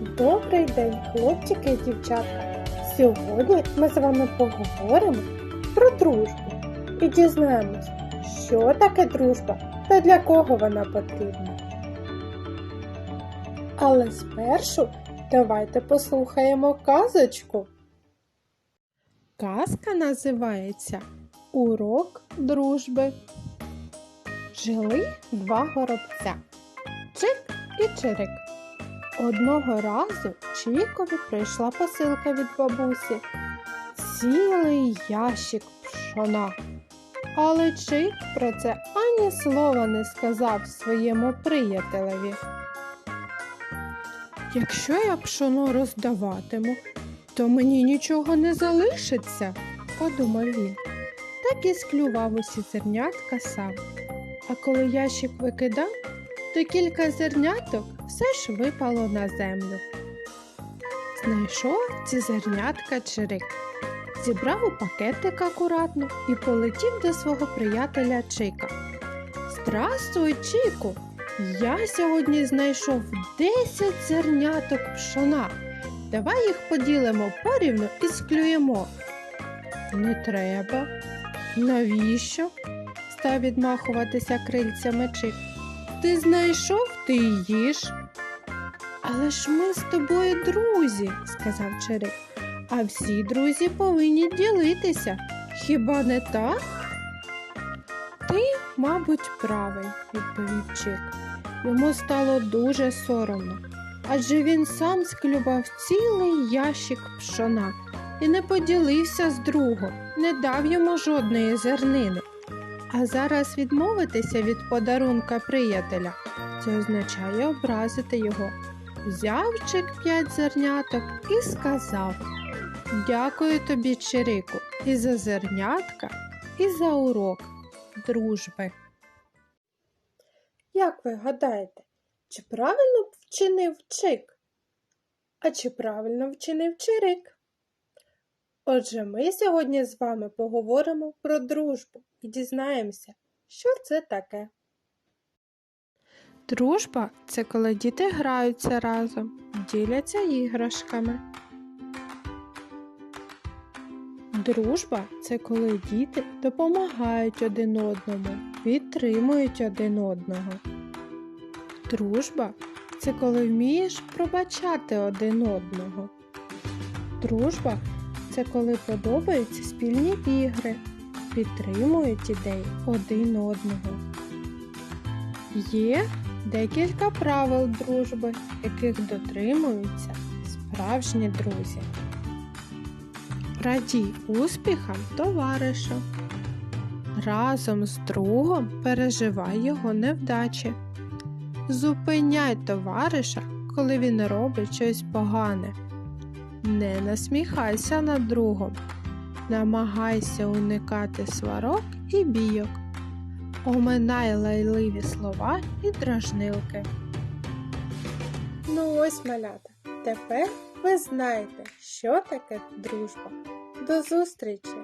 Добрий день, хлопчики і дівчатка! Сьогодні ми з вами поговоримо про дружбу і дізнаємось, що таке дружба та для кого вона потрібна. Але спершу давайте послухаємо казочку. Казка називається Урок дружби. Жили два горобця Чик і Чирик. Одного разу Чикові прийшла посилка від бабусі. Цілий ящик пшона. Але Чик про це ані слова не сказав своєму приятелеві. Якщо я пшоно роздаватиму, то мені нічого не залишиться, подумав він. Так і склював усі зернятка сам. А коли ящик викидав, то кілька зерняток все ж випало на землю. Знайшов ці зернятка Чирик, зібрав у пакетик акуратно і полетів до свого приятеля Чика. Здрастуй, Чику! Я сьогодні знайшов 10 зерняток пшона. Давай їх поділимо порівну і склюємо. Не треба. Навіщо? став відмахуватися крильцями Чик. Ти знайшов, ти їж. Але ж ми з тобою друзі, сказав Чирик. А всі друзі повинні ділитися. Хіба не так? Ти, мабуть, правий, відповів Чик. Йому стало дуже соромно, адже він сам склював цілий ящик пшона і не поділився з другом, не дав йому жодної зернини. А зараз відмовитися від подарунка приятеля це означає образити його. Взяв Чик п'ять зерняток і сказав Дякую тобі, Чирику, і за зернятка, і за урок дружби. Як ви гадаєте, чи правильно вчинив Чик? А чи правильно вчинив Чирик? Отже, ми сьогодні з вами поговоримо про дружбу і дізнаємося, що це таке. Дружба це коли діти граються разом, діляться іграшками. Дружба це коли діти допомагають один одному, підтримують один одного. Дружба це коли вмієш пробачати один одного. Дружба це коли подобаються спільні ігри, підтримують ідеї один одного. Є декілька правил дружби, яких дотримуються справжні друзі. Радій успіхам товариша. Разом з другом переживай його невдачі. Зупиняй товариша, коли він робить щось погане. Не насміхайся над другом. Намагайся уникати сварок і бійок. Оминай лайливі слова і дражнилки. Ну ось малята. Тепер ви знаєте, що таке дружба. До зустрічі!